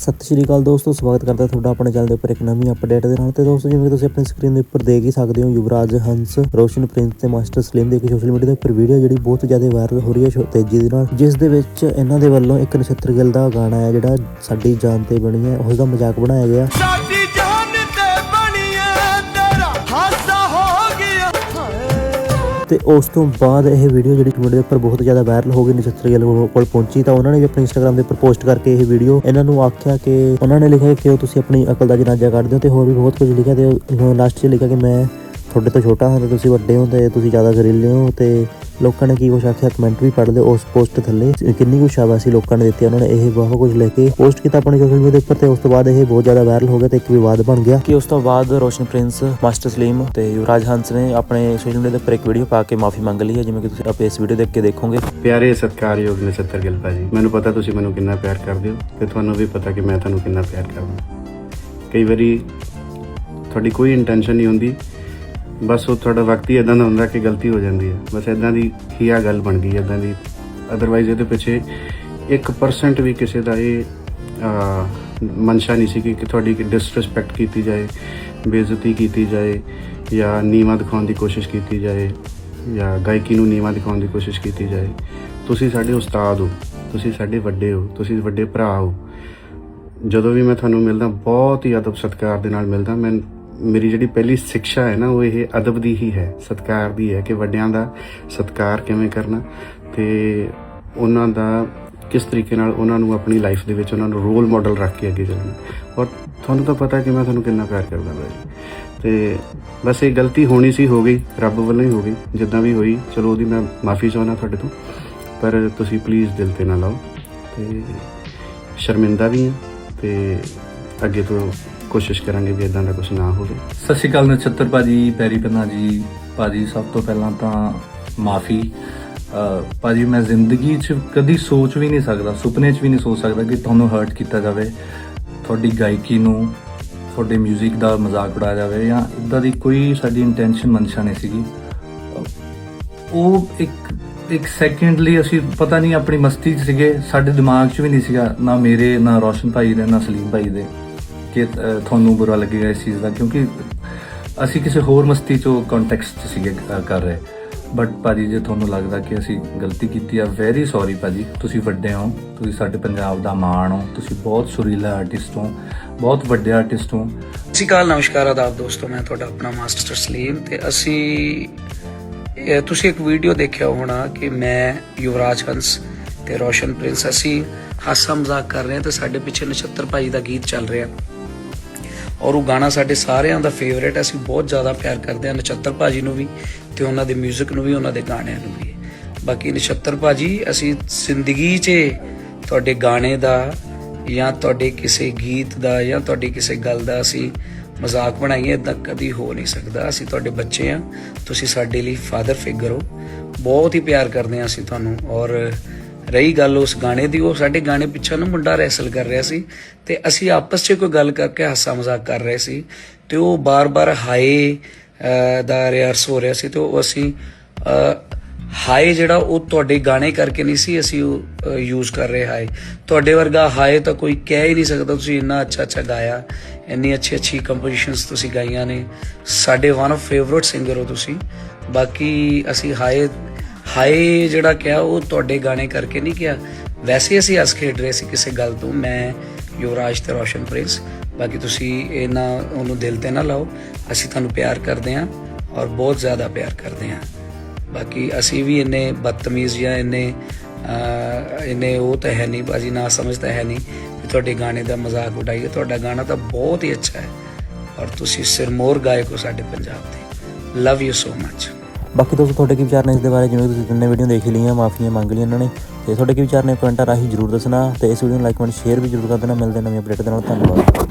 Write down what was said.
ਸਤਿ ਸ਼੍ਰੀ ਅਕਾਲ ਦੋਸਤੋ, ਸਵਾਗਤ ਕਰਦਾ ਤੁਹਾਡਾ ਆਪਣੇ ਚੈਨਲ ਦੇ ਉੱਪਰ ਇੱਕ ਨਵੀਂ ਅਪਡੇਟ ਦੇ ਨਾਲ। ਤੇ ਦੋਸਤੋ, ਜਿਵੇਂ ਕਿ ਤੁਸੀਂ ਆਪਣੀ ਸਕਰੀਨ ਦੇ ਉੱਪਰ ਦੇਖ ਹੀ ਸਕਦੇ ਹੋ, ਯੁਵਰਾਜ, ਹੰਸ, ਰੋਸ਼ਨ ਪ੍ਰਿੰਸ ਤੇ ਮਾਸਟਰ ਸਲੀਮ ਦੀ ਇੱਕ ਸੋਸ਼ਲ ਮੀਡੀਆ ਦੇ ਉੱਪਰ ਵੀਡੀਓ ਜਿਹੜੀ ਬਹੁਤ ਜ਼ਿਆਦਾ ਵਾਇਰਲ ਹੋ ਰਹੀ ਹੈ ਸ਼ੋ- ਤੇਜ਼ੀ ਦੇ ਨਾਲ। ਜਿਸ ਦੇ ਵਿੱਚ ਇਹਨਾਂ ਦੇ ਵੱਲੋਂ ਇੱਕ ਨਛੱਤਰ ਗਿੱਲ ਦਾ ਗਾਣਾ ਹੈ ਜਿਹੜਾ ਸਾਡੀ ਜਾਨ ਤੇ ਬਣੀ ਹੈ ਉਸ ਦਾ ਮਜ਼ਾਕ ਬਣਾਇਆ ਗਿਆ। ਤੇ ਉਸ ਤੋਂ ਬਾਅਦ ਇਹ ਵੀਡੀਓ ਜਿਹੜੀ ਕਮਿਊਨਿਟੀ ਦੇ ਉੱਪਰ ਬਹੁਤ ਜ਼ਿਆਦਾ ਵਾਇਰਲ ਹੋ ਗਈ, ਨਛੱਤਰ ਗਿੱਲ ਕੋਲ ਪਹੁੰਚੀ, ਤਾਂ ਉਹਨਾਂ ਨੇ ਵੀ ਆਪਣੇ ਇੰਸਟਾਗ੍ਰam ਦੇ ਉੱਪਰ ਪੋਸਟ ਕਰਕੇ ਇਹ ਵੀਡੀਓ ਇਹਨਾਂ ਨੂੰ ਆਖਿਆ ਕਿ ਉਹਨਾਂ ਨੇ ਲਿਖਿਆ ਕਿ ਉਹ ਤੁਸੀਂ ਆਪਣੀ ਅਕਲ ਦਾ ਜਨਾਜ਼ਾ ਕੱਢਦੇ ਹੋ ਤੇ ਹੋਰ ਵੀ ਬਹੁਤ ਕੁਝ ਲਿਖਿਆ ਤੇ ਲਾਸਟ 'ਚ ਲਿਖਿਆ ਕਿ ਮੈਂ ਤੁਹਾਡੇ ਤੋਂ ਛੋਟਾ ਹਾਂ ਤੇ ਤੁਸੀਂ ਵੱਡੇ ਹੋ ਤੇ ਤੁਸੀਂ ਜ਼ਿਆਦਾ ਜ਼ਰੀਲੇ ਹੋ ਤੇ ਲੋਕਾਂ ਨੇ ਕੀ ਕੁਛ ਆਖਿਆ? ਕਮੈਂਟ ਵੀ ਪੜ੍ਹ ਲਿਓ ਉਸ ਪੋਸਟ ਥੱਲੇ। ਕਿੰਨੀ ਕੁ ਸ਼ਾਬਾਸ਼ੀ ਲੋਕਾਂ ਨੇ ਦਿੱਤੀ ਉਹਨਾਂ ਨੇ ਇਹ ਬਹੁਤ ਕੁਝ ਲੈ ਕੇ ਪੋਸਟ ਕੀਤਾ ਆਪਣੀ ਸੋਸ਼ਲ ਮੀਡੀਆ ਦੇ ਉੱਪਰ ਤੇ ਉਸ ਤੋਂ ਬਾਅਦ ਇਹ ਬਹੁਤ ਜ਼ਿਆਦਾ ਵਾਇਰਲ ਹੋ ਗਿਆ ਤੇ ਇੱਕ ਵਿਵਾਦ ਬਣ ਗਿਆ। ਕਿ ਉਸ ਤੋਂ ਬਾਅਦ ਰੋਸ਼ਨ ਪ੍ਰਿੰਸ ਮਾਸਟਰ ਸਲੀਮ ਤੇ ਯੁਵਰਾਜ ਹੰਸ ਨੇ ਆਪਣੇ ਸੋਸ਼ਲ ਮੀਡੀਆ ਦੇ ਉੱਪਰ ਇੱਕ ਵੀਡੀਓ ਪਾ ਕੇ ਮਾਫੀ ਮੰਗ ਲਈ ਹੈ ਜਿਵੇਂ ਕਿ ਤੁਸੀਂ ਆਪੇ ਇਸ ਵੀਡੀਓ ਦੇਖ ਕੇ ਦੇਖੋਗੇ। ਪਿਆਰੇ ਸਤਿਕਾਰਯੋਗ ਨਛੱਤਰ ਗਿੱਲ ਭਾਜੀ ਮੈਨੂੰ ਪਤਾ ਤੁਸੀਂ ਮੈਨੂੰ ਕਿੰਨਾ ਪਿਆਰ ਕਰਦੇ ਹੋ ਤੇ ਤੁਹਾਨੂੰ ਵੀ ਪਤਾ ਕਿ ਮੈਂ ਤੁਹਾਨੂੰ ਕਿੰਨਾ ਪਿਆਰ ਕਰਦਾ। ਕਈ ਵਾਰੀ ਤੁਹਾਡੀ ਕੋਈ ਇੰਟੈਂਸ਼ਨ ਨਹੀਂ ਹੁੰਦੀ ਬਸ ਉਹ ਤੁਹਾਡਾ ਵਕਤ ਹੀ ਇਦਾਂ ਦਾ ਹੁੰਦਾ ਕਿ ਗਲਤੀ ਹੋ ਜਾਂਦੀ ਹੈ। ਬਸ ਇਦਾਂ ਦੀ ਹੀ ਆ ਗੱਲ ਬਣ ਗਈ ਇਦਾਂ ਦੀ। ਅਦਰਵਾਈਜ਼ ਇਹਦੇ ਪਿੱਛੇ 1% ਵੀ ਕਿਸੇ ਦਾ ਇਹ ਅਹ, ਮਨਸ਼ਾ ਨਹੀਂ ਸੀ ਕਿ ਤੁਹਾਡੀ ਕਿ ਤੁਹਾਡੀ ਡਿਸਰੈਸਪੈਕਟ ਕੀਤੀ ਜਾਏ ਬੇਇੱਜ਼ਤੀ ਕੀਤੀ ਜਾਏ ਜਾਂ ਨੀਵਾਂ ਦਿਖਾਉਣ ਦੀ ਕੋਸ਼ਿਸ਼ ਕੀਤੀ ਜਾਏ ਜਾਂ ਗਾਇਕੀ ਨੂੰ ਨੀਵਾਂ ਦਿਖਾਉਣ ਦੀ ਕੋਸ਼ਿਸ਼ ਕੀਤੀ ਜਾਏ। ਤੁਸੀਂ ਸਾਡੇ ਉਸਤਾਦ ਹੋ ਤੁਸੀਂ ਸਾਡੇ ਵੱਡੇ ਹੋ ਤੁਸੀਂ ਵੱਡੇ ਭਰਾ ਹੋ। ਜਦੋਂ ਵੀ ਮੈਂ ਤੁਹਾਨੂੰ ਮਿਲਦਾ ਬਹੁਤ ਹੀ ਅਦਬ ਸਤਿਕਾਰ ਦੇ ਨਾਲ ਮਿਲਦਾ। ਮੈਂ ਮੇਰੀ ਜਿਹੜੀ ਪਹਿਲੀ ਸਿੱਖਿਆ ਹੈ ਨਾ, ਉਹ ਇਹ ਅਦਬ ਦੀ ਹੀ ਹੈ, ਸਤਿਕਾਰ ਦੀ ਹੈ ਕਿ ਵੱਡਿਆਂ ਦਾ ਸਤਿਕਾਰ ਕਿਵੇਂ ਕਰਨਾ ਤੇ ਉਹਨਾਂ ਦਾ ਕਿਸ ਤਰੀਕੇ ਨਾਲ ਉਹਨਾਂ ਨੂੰ ਆਪਣੀ ਲਾਈਫ ਦੇ ਵਿੱਚ ਉਹਨਾਂ ਨੂੰ ਰੋਲ ਮਾਡਲ ਰੱਖ ਕੇ ਅੱਗੇ ਚੱਲਣਾ। ਔਰ ਤੁਹਾਨੂੰ ਤਾਂ ਪਤਾ ਕਿ ਮੈਂ ਤੁਹਾਨੂੰ ਕਿੰਨਾ ਪਿਆਰ ਕਰਦਾ ਹਾਂ ਤੇ ਬਸ ਇਹ ਗਲਤੀ ਹੋਣੀ ਸੀ, ਹੋ ਗਈ, ਰੱਬ ਵੱਲੋਂ ਹੀ ਹੋ ਗਈ, ਜਿੱਦਾਂ ਵੀ ਹੋਈ, ਚਲੋ ਉਹਦੀ ਮੈਂ ਮਾਫੀ ਚਾਹੁੰਦਾ ਤੁਹਾਡੇ ਤੋਂ, ਪਰ ਤੁਸੀਂ ਪਲੀਜ਼ ਦਿਲ ਤੇ ਨਾ ਲਾਓ ਤੇ ਸ਼ਰਮਿੰਦਾ ਵੀ ਹਾਂ ਤੇ ਅੱਗੇ ਤੋਂ ਕੋਸ਼ਿਸ਼ ਕਰਾਂਗੇ ਵੀ ਇਦਾਂ ਦਾ ਕੁਝ ਨਾ ਹੋਵੇ। ਸਤਿ ਸ਼੍ਰੀ ਅਕਾਲ ਨਛੱਤਰ ਭਾਜੀ, ਪੈਰੀ ਪੰਨਾ ਜੀ। ਭਾਜੀ, ਸਭ ਤੋਂ ਪਹਿਲਾਂ ਤਾਂ ਮਾਫੀ। ਭਾਜੀ, ਮੈਂ ਜ਼ਿੰਦਗੀ 'ਚ ਕਦੀ ਸੋਚ ਵੀ ਨਹੀਂ ਸਕਦਾ, ਸੁਪਨੇ 'ਚ ਵੀ ਨਹੀਂ ਸੋਚ ਸਕਦਾ ਕਿ ਤੁਹਾਨੂੰ ਹਰਟ ਕੀਤਾ ਜਾਵੇ। ਤੁਹਾਡੀ ਗਾਇਕੀ ਨੂੰ, ਤੁਹਾਡੇ 뮤직 ਦਾ ਮਜ਼ਾਕ ਉਡਾਇਆ ਜਾਵੇ ਜਾਂ ਇਦਾਂ ਦੀ ਕੋਈ ਸਾਡੀ ਇੰਟੈਂਸ਼ਨ ਮਨਸ਼ਾ ਨਹੀਂ ਸੀਗੀ। ਉਹ ਇੱਕ ਇੱਕ ਸੈਕਿੰਡ ਲਈ ਅਸੀਂ ਪਤਾ ਨਹੀਂ ਆਪਣੀ ਮਸਤੀ 'ਚ ਸੀਗੇ, ਸਾਡੇ ਦਿਮਾਗ 'ਚ ਵੀ ਨਹੀਂ ਸੀਗਾ ਨਾ ਮੇਰੇ, ਨਾ ਰੋਸ਼ਨ ਭਾਈ ਦੇ, ਨਾ ਸਲੀਮ ਭਾਈ ਦੇ। ਕਿ ਤੁਹਾਨੂੰ ਬੁਰਾ ਲੱਗੇਗਾ ਇਸ ਚੀਜ਼ ਦਾ, ਕਿਉਂਕਿ ਅਸੀਂ ਕਿਸੇ ਹੋਰ ਮਸਤੀ 'ਚੋਂ ਕੰਟੈਕਸਟ 'ਚ ਸੀਗੇ ਕਰ ਰਹੇ। ਬਟ ਭਾਜੀ, ਜੇ ਤੁਹਾਨੂੰ ਲੱਗਦਾ ਕਿ ਅਸੀਂ ਗਲਤੀ ਕੀਤੀ ਆ ਵੈਰੀ ਸੌਰੀ ਭਾਜੀ। ਤੁਸੀਂ ਵੱਡੇ ਹੋ, ਤੁਸੀਂ ਸਾਡੇ ਪੰਜਾਬ ਦਾ ਮਾਣ ਹੋ, ਤੁਸੀਂ ਬਹੁਤ ਸੁਰੀਲਾ ਆਰਟਿਸਟ ਹੋ, ਬਹੁਤ ਵੱਡੇ ਆਰਟਿਸਟ ਹੋ। ਸਤਿ ਸ਼੍ਰੀ ਅਕਾਲ, ਨਮਸਕਾਰ, ਆਦਾਬ ਦੋਸਤੋ, ਮੈਂ ਤੁਹਾਡਾ ਆਪਣਾ ਮਾਸਟਰ ਸਲੀਮ ਤੇ ਅਸੀਂ ਤੁਸੀਂ ਇੱਕ ਵੀਡੀਓ ਦੇਖਿਆ ਹੋਣਾ ਕਿ ਮੈਂ, ਯੁਵਰਾਜ ਹੰਸ ਤੇ ਰੋਸ਼ਨ ਪ੍ਰਿੰਸ, ਅਸੀਂ ਹਾਸਾ ਮਜ਼ਾਕ ਕਰ ਰਹੇ ਹਾਂ ਤੇ ਸਾਡੇ ਪਿੱਛੇ ਨਛੱਤਰ ਭਾਈ ਦਾ ਗੀਤ ਚੱਲ ਰਿਹਾ। ਔਰ ਉਹ ਗਾਣਾ ਸਾਡੇ ਸਾਰਿਆਂ ਦਾ ਫੇਵਰੇਟ ਅਸੀਂ ਬਹੁਤ ਜ਼ਿਆਦਾ ਪਿਆਰ ਕਰਦੇ ਹਾਂ ਨਛੱਤਰ ਭਾਜੀ ਨੂੰ ਵੀ ਤੇ ਉਹਨਾਂ ਦੇ 뮤직 ਨੂੰ ਵੀ, ਉਹਨਾਂ ਦੇ ਗਾਣਿਆਂ ਨੂੰ ਵੀ। ਬਾਕੀ ਨਛੱਤਰ ਭਾਜੀ, ਅਸੀਂ ਜ਼ਿੰਦਗੀ 'ਚ ਤੁਹਾਡੇ ਗਾਣੇ ਦਾ ਜਾਂ ਤੁਹਾਡੇ ਕਿਸੇ ਗੀਤ ਦਾ ਜਾਂ ਤੁਹਾਡੀ ਕਿਸੇ ਗੱਲ ਦਾ ਅਸੀਂ ਮਜ਼ਾਕ ਬਣਾਈਏ ਇਦਾਂ ਕਦੀ ਹੋ ਨਹੀਂ ਸਕਦਾ। ਅਸੀਂ ਤੁਹਾਡੇ ਬੱਚੇ ਆ ਤੁਸੀਂ ਸਾਡੇ ਲਈ ਫਾਦਰ ਫਿਗਰ ਹੋ। ਬਹੁਤ ਹੀ ਪਿਆਰ ਕਰਦੇ ਆ ਅਸੀਂ ਤੁਹਾਨੂੰ। ਔਰ ਰਹੀ ਗੱਲ ਉਸ ਗਾਣੇ ਦੀ, ਉਹ ਸਾਡੇ ਗਾਣੇ ਪਿੱਛੇ ਨਾ ਮੁੰਡਾ ਰੈਸਲ ਕਰ ਰਿਹਾ ਸੀ ਤੇ ਅਸੀਂ ਆਪਸ 'ਚ ਕੋਈ ਗੱਲ ਕਰਕੇ ਹਾਸਾ ਮਜ਼ਾਕ ਕਰ ਰਹੇ ਸੀ ਤੇ ਉਹ ਬਾਰ-ਬਾਰ ਹਾਏ ਦਾ ਰਿਹਰਸ ਹੋ ਰਿਹਾ ਸੀ ਤੇ ਉਹ ਅਸੀਂ ਹਾਏ ਜਿਹੜਾ ਉਹ ਤੁਹਾਡੇ ਗਾਣੇ ਕਰਕੇ ਨਹੀਂ ਸੀ ਅਸੀਂ ਉਹ ਯੂਜ਼ ਕਰ ਰਹੇ ਹਾਏ। ਤੁਹਾਡੇ ਵਰਗਾ ਹਾਏ ਤਾਂ ਕੋਈ ਕਹਿ ਹੀ ਨਹੀਂ ਸਕਦਾ ਤੁਸੀਂ ਇੰਨਾ ਅੱਛਾ ਅੱਛਾ ਗਾਇਆ, ਇੰਨੀ ਅੱਛੀ ਅੱਛੀ ਕੰਪੋਜੀਸ਼ਨਸ ਤੁਸੀਂ ਗਾਈਆਂ ਨੇ। ਸਾਡੇ ਵਨ ਆਫ ਫੇਵਰਿਟ ਸਿੰਗਰ ਹੋ ਤੁਸੀਂ। ਬਾਕੀ ਅਸੀਂ ਹਾਏ ਹਾਏ ਜਿਹੜਾ ਕਿਹਾ ਉਹ ਤੁਹਾਡੇ ਗਾਣੇ ਕਰਕੇ ਨਹੀਂ ਕਿਹਾ। ਵੈਸੇ ਅਸੀਂ ਅਸ ਖੇਡ ਰਹੇ ਸੀ ਕਿਸੇ ਗੱਲ ਤੋਂ। ਮੈਂ ਯੁਵਰਾਜ ਤੇ ਰੋਸ਼ਨ ਪ੍ਰਿੰਸ। ਬਾਕੀ ਤੁਸੀਂ ਇਹਨਾਂ ਉਹਨੂੰ ਦਿਲ ਤੇ ਨਾ ਲਾਓ। ਅਸੀਂ ਤੁਹਾਨੂੰ ਪਿਆਰ ਕਰਦੇ ਹਾਂ ਔਰ ਬਹੁਤ ਜ਼ਿਆਦਾ ਪਿਆਰ ਕਰਦੇ ਹਾਂ। ਬਾਕੀ ਅਸੀਂ ਵੀ ਇੰਨੇ ਬਦਤਮੀਜ਼ ਜਾਂ ਇੰਨੇ ਅਹ, ਇੰਨੇ ਉਹ ਤਾਂ ਹੈ ਨਹੀਂ ਬਾਜੀ ਨਾ ਸਮਝ ਤਾਂ ਹੈ ਨਹੀਂ ਕਿ ਤੁਹਾਡੇ ਗਾਣੇ ਦਾ ਮਜ਼ਾਕ ਉਡਾਈਏ। ਤੁਹਾਡਾ ਗਾਣਾ ਤਾਂ ਬਹੁਤ ਹੀ ਅੱਛਾ ਹੈ। ਔਰ ਤੁਸੀਂ ਸਿਰਮੋਰ ਗਾਇਕ ਹੋ ਸਾਡੇ ਪੰਜਾਬ ਦੇ। ਲਵ ਯੂ ਸੋ ਮਚ ਬਾਕੀ ਦੋਸਤੋ, ਤੁਹਾਡੇ ਕੀ ਵਿਚਾਰ ਨੇ ਇਸ ਦੇ ਬਾਰੇ? ਜਿਵੇਂ ਤੁਸੀਂ ਤਿੰਨੇ ਵੀਡੀਓ ਦੇਖ ਲਈਆਂ, ਮਾਫੀਆਂ ਮੰਗ ਲਈਆਂ ਇਹਨਾਂ ਨੇ, ਤੇ ਤੁਹਾਡੇ ਕੀ ਵਿਚਾਰ ਨੇ ਕਮੈਂਟਾਂ ਰਾਹੀਂ ਜਰੂਰ ਦੱਸਣਾ, ਤੇ ਇਸ ਵੀਡੀਓ ਨੂੰ ਲਾਈਕ ਕਮੈਂਟ ਸ਼ੇਅਰ ਵੀ ਜਰੂਰ ਕਰ ਦੇਣਾ। ਮਿਲਦੇ ਨਵੀਂ ਅਪਡੇਟ ਦੇ ਨਾਲ। ਧੰਨਵਾਦ।